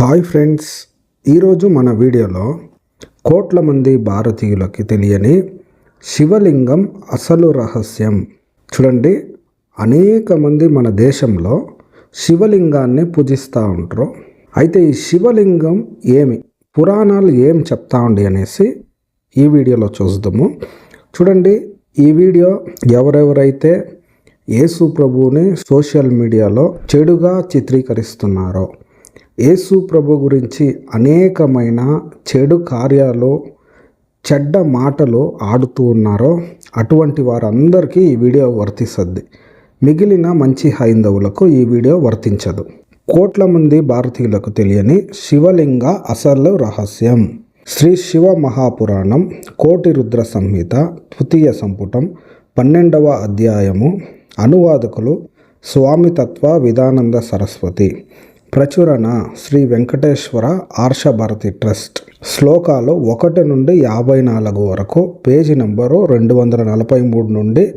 Hi friends ఈరోజు మన వీడియోలో కోట్ల మంది భారతీయులకి తెలియని శివలింగం అసలు రహస్యం. చూడండి అనేక మంది మన దేశంలో శివలింగాన్ని పూజిస్తూ ఉంటారు అయితే ఈ శివలింగం ఏమి? పురాణాలు ఏం చెప్తా ఉండి అనేసి ఈ వీడియోలో చూద్దాము. చూడండి ఈ వీడియో ఎవరెవరైతే యేసు ప్రభువుని సోషల్ మీడియాలో చెడుగా చిత్రీకరిస్తున్నారో యేసు ప్రభు గురించి అనేకమైన చెడు కార్యాలు చెడ్డ మాటలు ఆడుతూ ఉన్నారో అటువంటి వారందరికీ ఈ వీడియో వర్తిస్తుంది. మిగిలిన మంచి హైందవులకు ఈ వీడియో వర్తించదు. కోట్ల మంది భారతీయులకు తెలియని శివలింగ అసలు రహస్యం. శ్రీ శివ మహాపురాణం కోటి రుద్ర సంహిత తృతీయ సంపుటం పన్నెండవ అధ్యాయము అనువాదకులు స్వామితత్వ విధానంద సరస్వతి. ప్రచురణ శ్రీ వెంకటేశ్వర ఆర్షభారతి ట్రస్ట్. శ్లోకాలు ఒకటి నుండి యాభై నాలుగు వరకు పేజీ నెంబరు రెండు వందల నలభై మూడు నుండి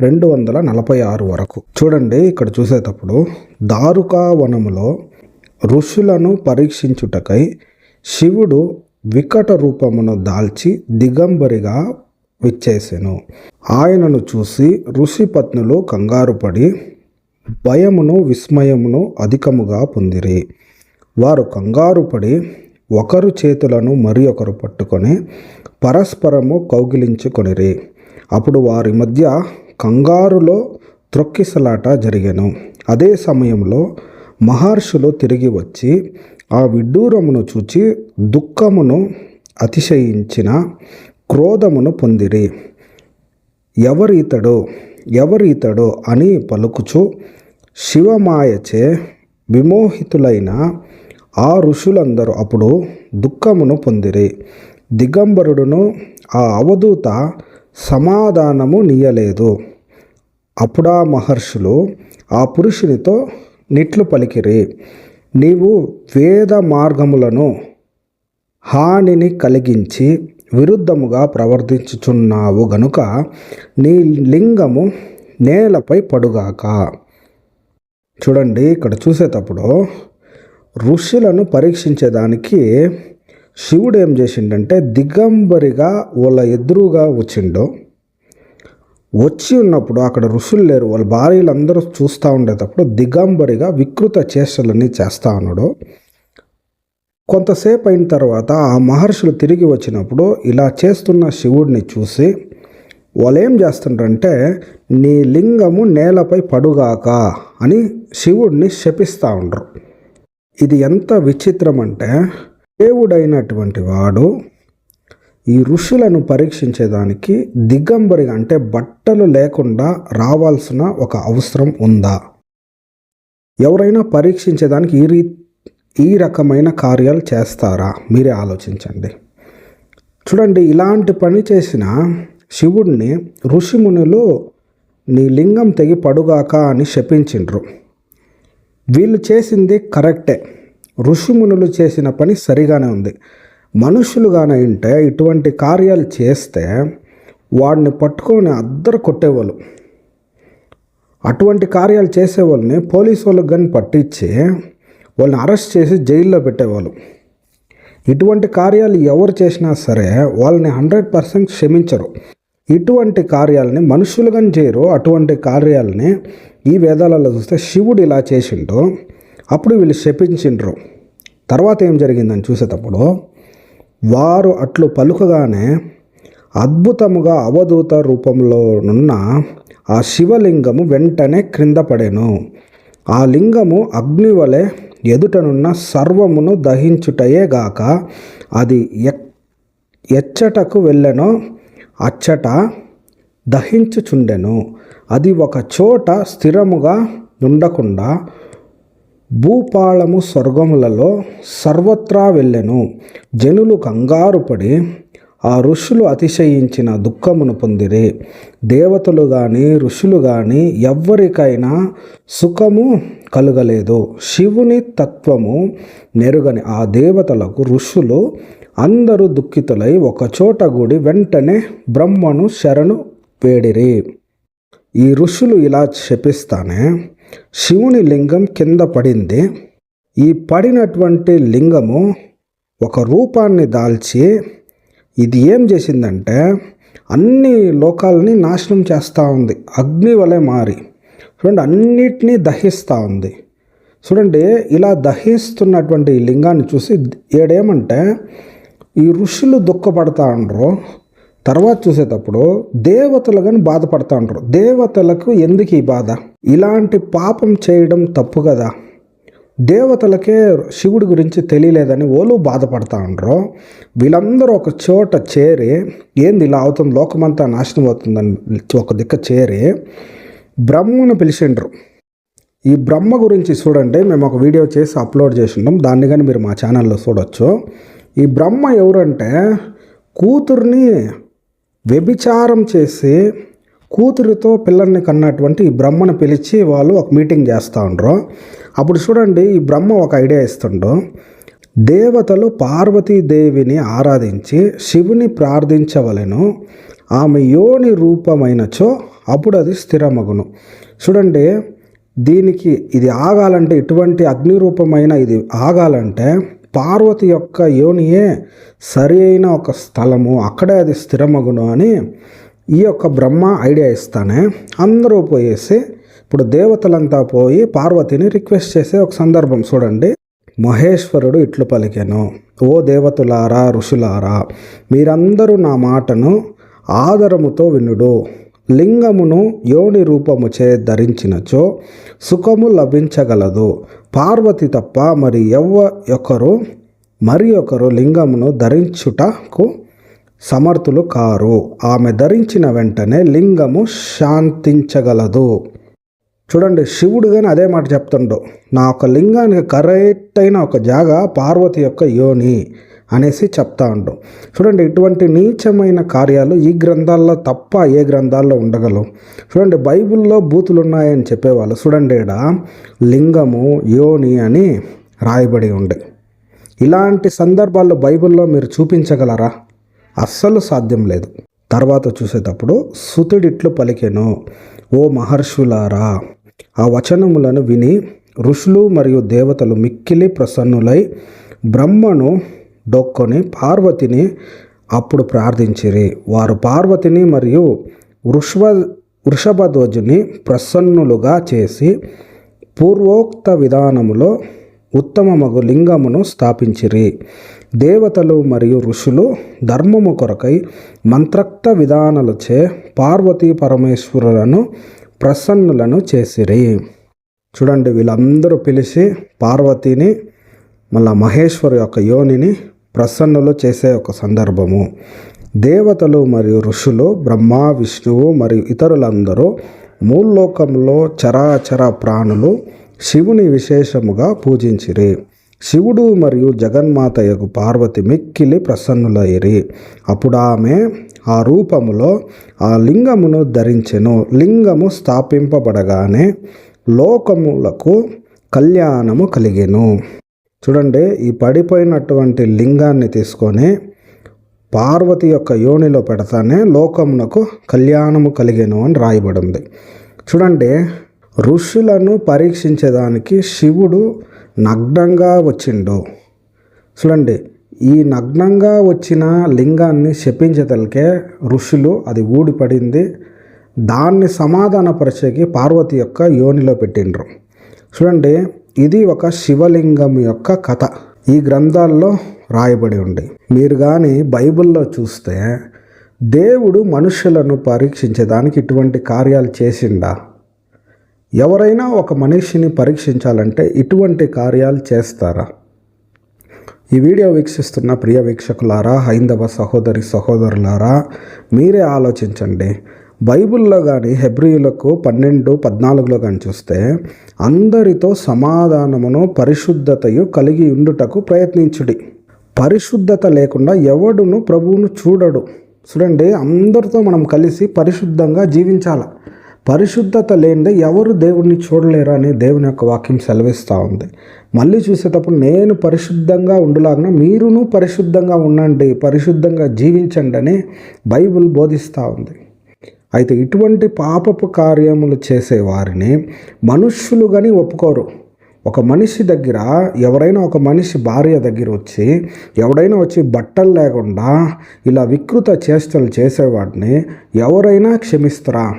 రెండు వందల నలభై ఆరు వరకు. చూడండి ఇక్కడ చూసేటప్పుడు దారుకావనములో ఋషులను పరీక్షించుటకై శివుడు వికట రూపమును దాల్చి దిగంబరిగా విచ్చేసెను. ఆయనను చూసి ఋషిపత్నులు కంగారు కంగారుపడి భయమును విస్మయమును అధికముగా పొందిరి. వారు కంగారు పడి ఒకరు చేతులను మరి ఒకరు పట్టుకొని పరస్పరము కౌగిలించుకొనిరి. అప్పుడు వారి మధ్య కంగారులో త్రొక్కిసలాట జరిగెను. అదే సమయంలో మహర్షులు తిరిగి వచ్చి ఆ విడ్డూరమును చూచి దుఃఖమును అతిశయించిన క్రోధమును పొందిరి. ఎవరితడో ఎవరితడో అని పలుకుచు శివమాయచే విమోహితులైన ఆ ఋషులందరూ అప్పుడు దుఃఖమును పొందిరి. దిగంబరుడును ఆ అవధూత సమాధానము నీయలేదు. అప్పుడా మహర్షులు ఆ పురుషునితో నిట్లు పలికిరి. నీవు వేద మార్గములను హానిని కలిగించి విరుద్ధముగా ప్రవర్తించుచున్నావు గనుక నీ లింగము నేలపై పడుగాక. చూడండి ఇక్కడ చూసేటప్పుడు ఋషులను పరీక్షించేదానికి శివుడు ఏం చేసిండంటే దిగంబరిగా వాళ్ళ ఎదురుగా వచ్చిండు. వచ్చి ఉన్నప్పుడు అక్కడ ఋషులు లేరు వాళ్ళ భార్యలు అందరూ చూస్తూ ఉండేటప్పుడు దిగంబరిగా వికృత చేష్టలన్నీ చేస్తూ ఉన్నాడు. కొంతసేపు అయిన తర్వాత ఆ మహర్షులు తిరిగి వచ్చినప్పుడు ఇలా చేస్తున్న శివుడిని చూసి వాళ్ళు ఏం చేస్తుంటారంటే నీ లింగము నేలపై పడుగాక అని శివుడిని శపిస్తూ ఉండరు. ఇది ఎంత విచిత్రం అంటే దేవుడైనటువంటి వాడు ఈ ఋషులను పరీక్షించేదానికి దిగంబరిగా అంటే బట్టలు లేకుండా రావాల్సిన ఒక అవసరం ఉందా? ఎవరైనా పరీక్షించేదానికి ఈ రీ ఈ రకమైన కార్యాలు చేస్తారా? మీరే ఆలోచించండి. చూడండి ఇలాంటి పని చేసిన శివుడిని ఋషిమునులు నీ లింగం తెగి పడుగాక అని శపించిండ్రు. వీళ్ళు చేసింది కరెక్టే. ఋషిమునులు చేసిన పని సరిగానే ఉంది. మనుషులుగానే ఉంటే ఇటువంటి కార్యాలు చేస్తే వాడిని పట్టుకొని అద్దరు కొట్టేవాళ్ళు. అటువంటి కార్యాలు చేసేవాళ్ళని పోలీసు వాళ్ళకి కానీ పట్టించి వాళ్ళని అరెస్ట్ చేసి జైల్లో పెట్టేవాళ్ళు. ఇటువంటి కార్యాలు ఎవరు చేసినా సరే వాళ్ళని హండ్రెడ్ పర్సెంట్ క్షమించరు. ఇటువంటి కార్యాలని మనుషులు కానీ చేయరు అటువంటి కార్యాలని ఈ వేదాలలో చూస్తే శివుడు ఇలా చేసిండో అప్పుడు వీళ్ళు శపించిండ్రు. తర్వాత ఏం జరిగిందని చూసేటప్పుడు వారు అట్లు పలుకగానే అద్భుతముగా అవధూత రూపంలో ఉన్న ఆ శివలింగము వెంటనే క్రింద పడెను. ఆ లింగము అగ్ని వలె ఎదుటనున్న సర్వమును దహించుటయే గాక అది ఎచ్చటకు వెళ్ళెనో అచ్చట దహించుచుండెను. అది ఒక చోట స్థిరముగా ఉండకుండా భూపాళము స్వర్గములలో సర్వత్రా వెళ్ళెను. జనులు కంగారుపడి ఆ ఋషులు అతిశయించిన దుఃఖమును పొందిరి. దేవతలు కానీ ఋషులు కానీ ఎవ్వరికైనా సుఖము కలగలేదు. శివుని తత్వము నెరుగని ఆ దేవతలకు ఋషులు అందరూ దుఃఖితులై ఒకచోట గుడి వెంటనే బ్రహ్మను శరణు వేడిరి. ఈ ఋషులు ఇలా శపిస్తానే శివుని లింగం కింద పడింది. ఈ పడినటువంటి లింగము ఒక రూపాన్ని దాల్చి ఇది ఏం చేసిందంటే అన్ని లోకాలని నాశనం చేస్తూ ఉంది. అగ్ని వలె మారి. చూడండి అన్నిటినీ దహిస్తూ ఉంది. చూడండి ఇలా దహిస్తున్నటువంటి ఈ లింగాన్ని చూసి ఏడేమంటే ఈ ఋషులు దుఃఖపడతా ఉండరు తర్వాత చూసేటప్పుడు దేవతలు కానీ బాధపడతా ఉండరు దేవతలకు ఎందుకు ఈ బాధ? ఇలాంటి పాపం చేయడం తప్పు కదా. దేవతలకే శివుడి గురించి తెలియలేదని ఓలు బాధపడతా ఉండరు వీళ్ళందరూ ఒక చోట చేరి ఏంది ఇలా అవుతుంది లోకమంతా నాశనం అవుతుందని ఒక దిక్క చేరి బ్రహ్మను పిలిచిండ్రు. ఈ బ్రహ్మ గురించి చూడండి మేము ఒక వీడియో చేసి అప్లోడ్ చేసినాం దాన్ని కానీ మీరు మా ఛానల్లో చూడొచ్చు. ఈ బ్రహ్మ ఎవరంటే కూతుర్ని వ్యభిచారం చేసి కూతురితో పిల్లల్ని కన్నటువంటి ఈ బ్రహ్మను పిలిచి వాళ్ళు ఒక మీటింగ్ చేస్తూ ఉండరు. అప్పుడు చూడండి ఈ బ్రహ్మ ఒక ఐడియా ఇస్తుండ్రు దేవతలు పార్వతీదేవిని ఆరాధించి శివుని ప్రార్థించవలెను. ఆమె యోని రూపమైనచో అప్పుడు అది స్థిరమగును. చూడండి దీనికి ఇది ఆగాలంటే ఇటువంటి అగ్ని రూపమైన ఇది ఆగాలంటే పార్వతి యొక్క యోనియే సరి అయిన ఒక స్థలము అక్కడే అది స్థిరమగును అని ఈ యొక్క బ్రహ్మ ఐడియా ఇస్తానే. అందరూ పోయేసి ఇప్పుడు దేవతలంతా పోయి పార్వతిని రిక్వెస్ట్ చేసే ఒక సందర్భం చూడండి. మహేశ్వరుడు ఇట్లు పలికెను ఓ దేవతులారా ఋషులారా మీరందరూ నా మాటను ఆదరముతో వినుడు. లింగమును యోని రూపము చే ధరించినచో సుఖము లభించగలదు. పార్వతి తప్ప మరి ఎవ్వ ఒకరు మరి ఒకరు లింగమును ధరించుటకు సమర్థులు కారు. ఆమె ధరించిన వెంటనే లింగము శాంతించగలదు. చూడండి శివుడు కానీ అదే మాట చెప్తుండు. నా ఒక లింగానికి కరెక్ట్ అయిన ఒక జాగా పార్వతి యొక్క యోని. అనేసి చెప్తా ఉంటాం చూడండి ఇటువంటి నీచమైన కార్యాలు ఈ గ్రంథాల్లో తప్ప ఏ గ్రంథాల్లో ఉండగలవు? చూడండి బైబిల్లో బూతులు ఉన్నాయని చెప్పేవాళ్ళు. చూడండి ఈడ లింగము యోని అని రాయబడి ఉండే. ఇలాంటి సందర్భాల్లో బైబిల్లో మీరు చూపించగలరా? అస్సలు సాధ్యం లేదు. తర్వాత చూసేటప్పుడు సుతుడిట్లు పలికెను. ఓ మహర్షులారా ఆ వచనములను విని ఋషులు మరియు దేవతలు మిక్కిలి ప్రసన్నులై బ్రహ్మను డొక్కొని పార్వతిని అప్పుడు ప్రార్థించిరి. వారు పార్వతిని మరియు వృషభ వృషభధ్వజుని ప్రసన్నులుగా చేసి పూర్వోక్త విధానములో ఉత్తమమగు లింగమును స్థాపించిరి. దేవతలు మరియు ఋషులు ధర్మము కొరకై మంత్రక్త విధానలచే పార్వతీ పరమేశ్వరులను ప్రసన్నులను చేసిరి. చూడండి వీళ్ళందరూ పిలిచి పార్వతిని మళ్ళా మహేశ్వరు యొక్క యోనిని ప్రసన్నలు చేసే ఒక సందర్భము. దేవతలు మరియు ఋషులు బ్రహ్మ విష్ణువు మరియు ఇతరులందరూ మూల్లోకంలో చరాచర ప్రాణులు శివుని విశేషముగా పూజించిరి. శివుడు మరియు జగన్మాత యొక్క పార్వతి మిక్కిలి ప్రసన్నులయ్యి అప్పుడు ఆమె ఆ రూపములో ఆ లింగమును ధరించెను. లింగము స్థాపింపబడగానే లోకములకు కళ్యాణము కలిగెను. చూడండి ఈ పడిపోయినటువంటి లింగాన్ని తీసుకొని పార్వతి యొక్క యోనిలో పెడతానే లోకమునకు కళ్యాణము కలిగేను అని రాయబడింది. చూడండి ఋషులను పరీక్షించేదానికి శివుడు నగ్నంగా వచ్చిండు. చూడండి ఈ నగ్నంగా వచ్చిన లింగాన్ని శపించదలికే ఋషులు అది ఊడిపడింది. దాన్ని సమాధానపరిచేకి పార్వతి యొక్క యోనిలో పెట్టిండ్రు. చూడండి ఇది ఒక శివలింగం యొక్క కథ. ఈ గ్రంథాల్లో రాయబడి ఉంది. మీరు కానీ బైబిల్లో చూస్తే దేవుడు మనుషులను పరీక్షించేదానికి ఇటువంటి కార్యాలు చేసిండా? ఎవరైనా ఒక మనిషిని పరీక్షించాలంటే ఇటువంటి కార్యాలు చేస్తారా? ఈ వీడియో వీక్షిస్తున్న ప్రియ వీక్షకులారా హైందవ సహోదరి సహోదరులారా మీరే ఆలోచించండి. బైబిల్లో కానీ హెబ్రియులకు పన్నెండు పద్నాలుగులో కానీ చూస్తే అందరితో సమాధానమును పరిశుద్ధతయు కలిగి ఉండుటకు ప్రయత్నించుడి. పరిశుద్ధత లేకుండా ఎవడును ప్రభువును చూడడు. చూడండి అందరితో మనం కలిసి పరిశుద్ధంగా జీవించాల. పరిశుద్ధత లేనిదే ఎవరు దేవుడిని చూడలేరు అని దేవుని యొక్క వాక్యం సెలవిస్తూ ఉంది. మళ్ళీ చూసేటప్పుడు నేను పరిశుద్ధంగా ఉండలాగిన మీరును పరిశుద్ధంగా ఉండండి పరిశుద్ధంగా జీవించండి అని బైబిల్ బోధిస్తూ ఉంది. అయితే ఇటువంటి పాపపు కార్యములు చేసే వారిని మనుష్యులు కానీ ఒప్పుకోరు. ఒక మనిషి దగ్గర ఎవరైనా ఒక మనిషి భార్య దగ్గర వచ్చి ఎవడైనా వచ్చి బట్టలు లేకుండా ఇలా వికృత చేష్టలు చేసేవాడిని ఎవరైనా క్షమిస్తారా?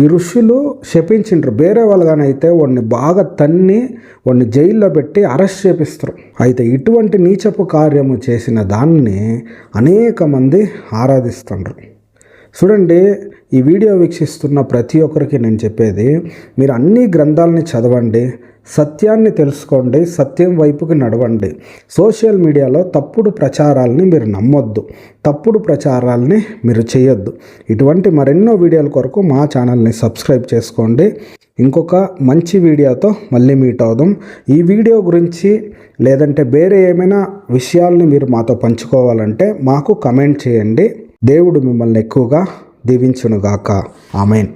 ఈ ఋషులు శపించిండ్రు. వేరే వాళ్ళగానైతే వాడిని బాగా తన్ని వాడిని జైల్లో పెట్టి అరెస్ట్ చేపిస్తారు. అయితే ఇటువంటి నీచపు కార్యము చేసిన దాన్ని అనేక మంది ఆరాధిస్తుండ్రు. చూడండి ఈ వీడియో వీక్షిస్తున్న ప్రతి ఒక్కరికి నేను చెప్పేది మీరు అన్ని గ్రంథాలని చదవండి సత్యాన్ని తెలుసుకోండి సత్యం వైపుకి నడవండి. సోషల్ మీడియాలో తప్పుడు ప్రచారాలని మీరు నమ్మొద్దు తప్పుడు ప్రచారాలని మీరు చేయొద్దు. ఇటువంటి మరెన్నో వీడియోల కొరకు మా ఛానల్ని సబ్స్క్రైబ్ చేసుకోండి. ఇంకొక మంచి వీడియోతో మళ్ళీ మీట్ అవుదాం. ఈ వీడియో గురించి లేదంటే వేరే ఏమైనా విషయాల్ని మీరు మాతో పంచుకోవాలంటే మాకు కమెంట్ చేయండి. దేవుడు మిమ్మల్ని ఎక్కువగా దీవించునుగాక. ఆమెన్.